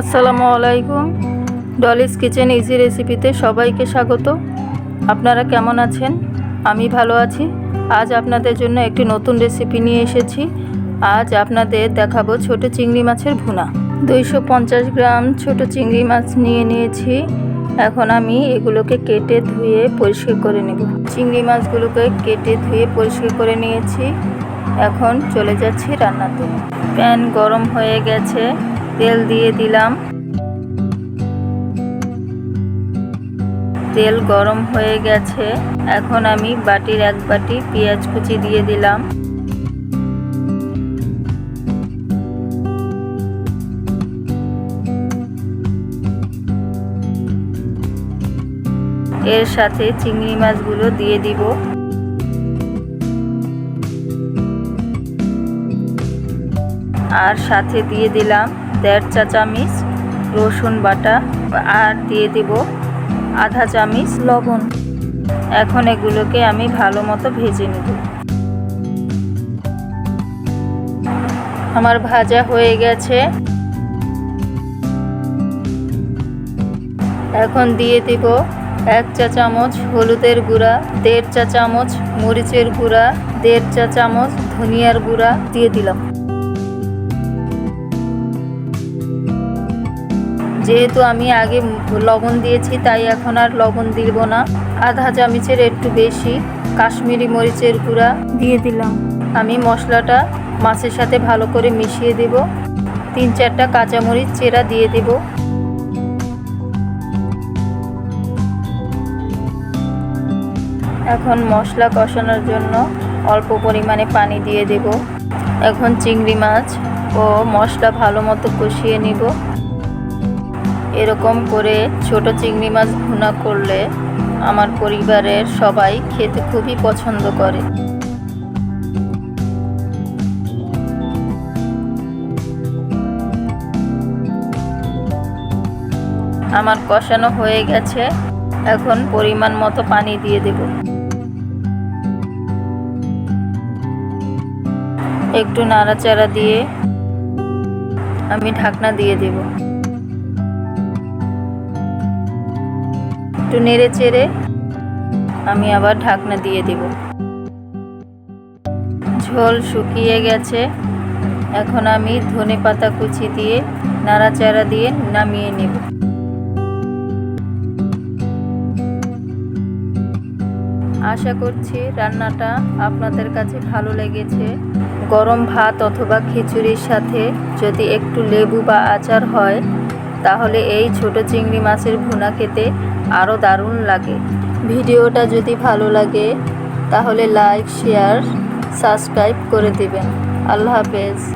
আসসালামু আলাইকুম। Dolly's kitchen easy রেসিপিতে সবাইকে স্বাগত। আপনারা কেমন আছেন? আমি ভালো আছি। আজ আপনাদের জন্য একটি নতুন রেসিপি নিয়ে এসেছি। আজ আপনাদের দেখাবো ছোট চিংড়ি মাছের ভুনা। দুইশো পঞ্চাশ গ্রাম ছোট চিংড়ি মাছ নিয়ে নিয়েছি। এখন আমি এগুলোকে কেটে ধুয়ে পরিষ্কার করে নেব। চিংড়ি মাছগুলোকে কেটে ধুয়ে পরিষ্কার করে নিয়েছি। এখন চলে যাচ্ছি রান্নাতে। প্যান গরম হয়ে গেছে। তেল দিয়ে দিলাম। তেল গরম হয়ে গেছে। এখন আমি বাটির এক বাটি পেঁয়াজ কুচি দিয়ে দিলাম। এর সাথে চিংড়ি মাছগুলো দিয়ে দিব। আর সাথে দিয়ে দিলাম দেড় চা চামিচ রসুন বাটা আর দিয়ে দিব আধা চামিচ লবণ। এখন এগুলোকে আমি ভালো মতো ভেজে নেব। আমার ভাজা হয়ে গেছে। এখন দিয়ে দিব এক চা চামচ হলুদের গুঁড়া, দেড় চা চামচ মরিচের গুঁড়া, দেড় চা চামচ ধনিয়ার গুঁড়া দিয়ে দিলাম। যেহেতু আমি আগে লবণ দিয়েছি, তাই এখন আর লবণ দিব না। আধা চামচের একটু বেশি কাশ্মীরি মরিচের গুঁড়া দিয়ে দিলাম। আমি মশলাটা মাছের সাথে ভালো করে মিশিয়ে দেব। তিন চারটা কাঁচামরিচ চেরা দিয়ে দেব। এখন মশলা কষানোর জন্য অল্প পরিমাণে পানি দিয়ে দেব। এখন চিংড়ি মাছ ও মশলা ভালো মতো কষিয়ে নিব। এরকম করে ছোট চিংড়ি মাছ ভুনা করলে আমার পরিবারের সবাই খেতে খুবই পছন্দ করে। আমার কষানো হয়ে গেছে, এখন পরিমাণ মতো পানি দিয়ে দেব। একটু নাড়াচাড়া দিয়ে আমি ঢাকনা দিয়ে দেবো। একটু নেড়ে চেড়ে আমি আবার ঢাকনা দিয়ে দেব। ঝোল শুকিয়ে গেছে। এখন আমি ধনে পাতা কুচি দিয়ে নাড়াচাড়া দিয়ে নামিয়ে নেব। আশা করছি রান্নাটা আপনাদের কাছে ভালো লেগেছে। গরম ভাত অথবা খিচুড়ির সাথে যদি একটু লেবু বা আচার হয়, তাহলে এই ছোট চিংড়ি মাছের ভুনা খেতে আরও দারুণ লাগে। ভিডিওটা যদি ভালো লাগে, তাহলে লাইক, শেয়ার, সাবস্ক্রাইব করে দেবেন। আল্লাহ হাফেজ।